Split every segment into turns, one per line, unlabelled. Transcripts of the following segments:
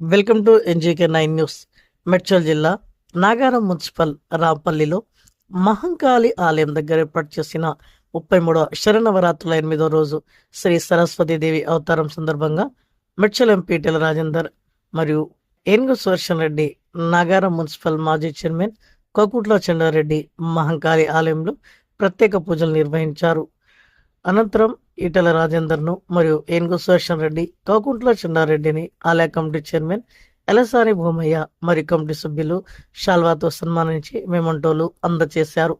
Welcome to N G K nine news. Medchal జిల్లా Nagaram municipal రాంపల్లిలో Mahankali ఆలయం దగ్గర ఏర్పాటు చేసిన ముప్పై మూడవ శరణవరాత్రుల ఎనిమిదో రోజు శ్రీ సరస్వతీదేవి అవతారం సందర్భంగా మెడ్చల్ ఎంపీటీల రాజేందర్ మరియు ఏనుగు సుదర్శన్ రెడ్డి నాగారం మున్సిపల్ మాజీ చైర్మన్ కోకుట్ల చండారెడ్డి మహంకాళి ఆలయంలో ప్రత్యేక పూజలు నిర్వహించారు. అనంతరం ఈటల రాజేందర్ను మరియు ఏనుగు సుదర్శన్ రెడ్డి కోకుంట్ల చెన్నారెడ్డిని ఆలయ కమిటీ చైర్మన్ ఎలసాని భూమయ్య మరియు కమిటీ సభ్యులు షాల్వాతో సన్మానించి మెమంటోలు అందజేశారు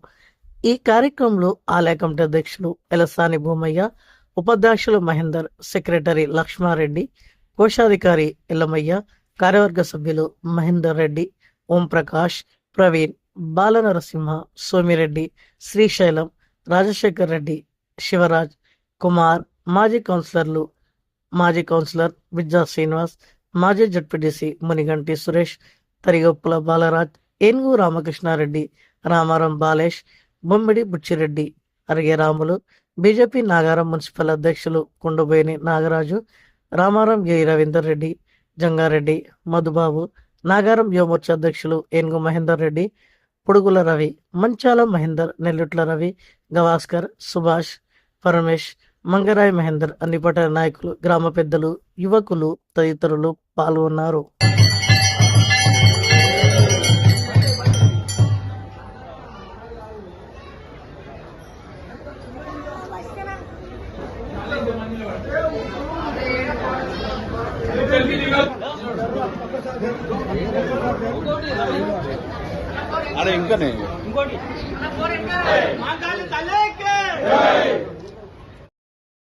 ఈ కార్యక్రమంలో ఆలయ కమిటీ అధ్యక్షులు ఎలసాని భూమయ్య ఉపాధ్యక్షులు మహేందర్ సెక్రటరీ లక్ష్మారెడ్డి కోశాధికారి ఎల్లమయ్య కార్యవర్గ సభ్యులు మహేందర్ రెడ్డి ఓంప్రకాష్ ప్రవీణ్ బాలనరసింహ సోమిరెడ్డి శ్రీశైలం రాజశేఖర్ రెడ్డి శివరాజ్ కుమార్ మాజీ కౌన్సిలర్లు మాజీ కౌన్సిలర్ విద్యా శ్రీనివాస్ మాజీ ZPTC Muniganti Suresh Tarigoppula Balaraj Enugu Ramakrishnareddy Ramaram Balesh Bommidi Buchireddy Arige Ramulu BJP Nagaram municipal అధ్యక్షులు కుండబోయిని నాగరాజు రామారం ఏ రవీందర్ రెడ్డి జంగారెడ్డి మధుబాబు నాగారం యువమోర్చా అధ్యక్షులు ఏనుగు మహేందర్ రెడ్డి పొడుగుల రవి మంచాల మహేందర్ నెల్లుట్ల రవి గవాస్కర్ సుభాష్ పరమేష్ మంగరాయ్ మహేందర్ అన్ని పట్టణ నాయకులు గ్రామ పెద్దలు యువకులు తదితరులు పాల్గొన్నారు.
అరే ఇంకానే.
ఇంకోటి. మాంకాళి తల్లికి